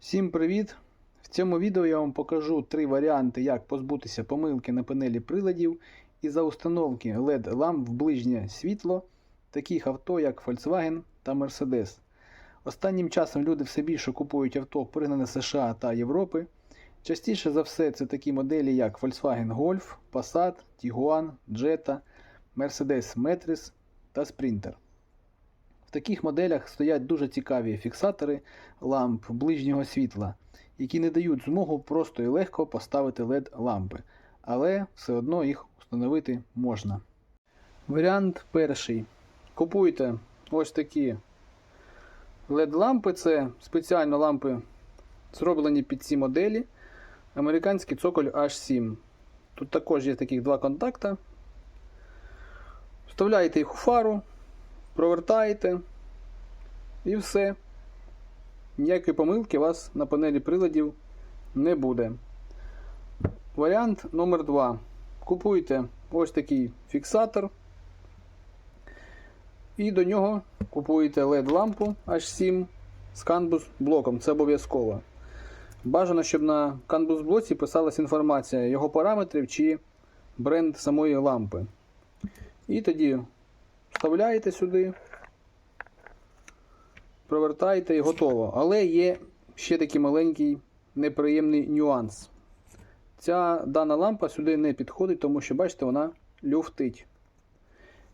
Всім привіт! В цьому відео я вам покажу три варіанти, як позбутися помилки на панелі приладів і за установки LED ламп в ближнє світло таких авто, як Volkswagen та Mercedes. Останнім часом люди все більше купують авто, пригнане США та Європи. Частіше за все це такі моделі, як Volkswagen Golf, Passat, Tiguan, Jetta, Mercedes Metris та Sprinter. В таких моделях стоять дуже цікаві фіксатори ламп ближнього світла, які не дають змогу просто і легко поставити LED-лампи, але все одно їх встановити можна. Варіант перший. Купуйте ось такі LED-лампи, це спеціально лампи, зроблені під ці моделі. Американський цоколь H7. Тут також є таких два контакта. Вставляєте їх у фару, провертаєте і все. Ніякої помилки у вас на панелі приладів не буде. Варіант номер 2. Купуйте ось такий фіксатор. І до нього купуєте LED-лампу H7 з канбус блоком. Це обов'язково. Бажано, щоб на канбус блоці писалась інформація його параметрів чи бренд самої лампи. І тоді вставляєте сюди, провертаєте і готово. Але є ще такий маленький неприємний нюанс. Ця дана лампа сюди не підходить, тому що, бачите, вона люфтить.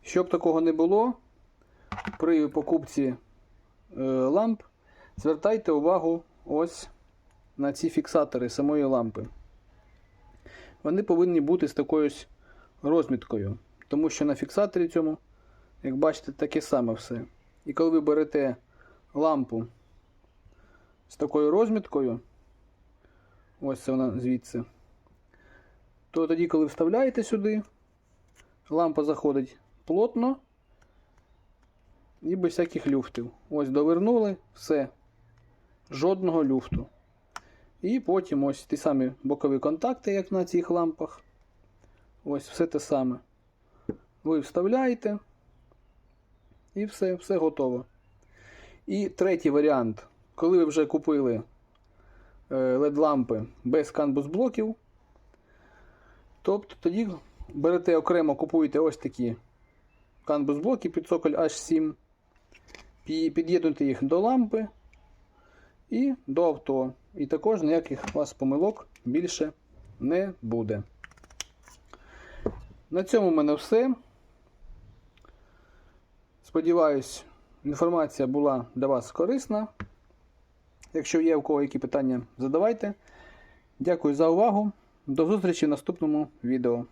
Щоб такого не було, при покупці е, ламп звертайте увагу ось на ці фіксатори самої лампи. Вони повинні бути з такою розміткою, тому що на фіксаторі цьому, як бачите, таке саме все. І коли ви берете лампу з такою розміткою, ось це вона звідси, то тоді, коли вставляєте сюди, лампа заходить плотно і без всяких люфтів. Ось довернули, все, жодного люфту. І потім ось ті самі бокові контакти, як на цих лампах. Ось все те саме. Ви вставляєте і все, все готово. І третій варіант, коли ви вже купили LED-лампи без канбус блоків, тобто тоді берете окремо, купуєте ось такі канбус блоки під цоколь H7, пі- під'єднуєте їх до лампи і до авто. І також ніяких у вас помилок більше не буде. На цьому в мене все. Сподіваюсь, інформація була для вас корисна. Якщо є у кого які питання, задавайте. Дякую за увагу. До зустрічі в наступному відео.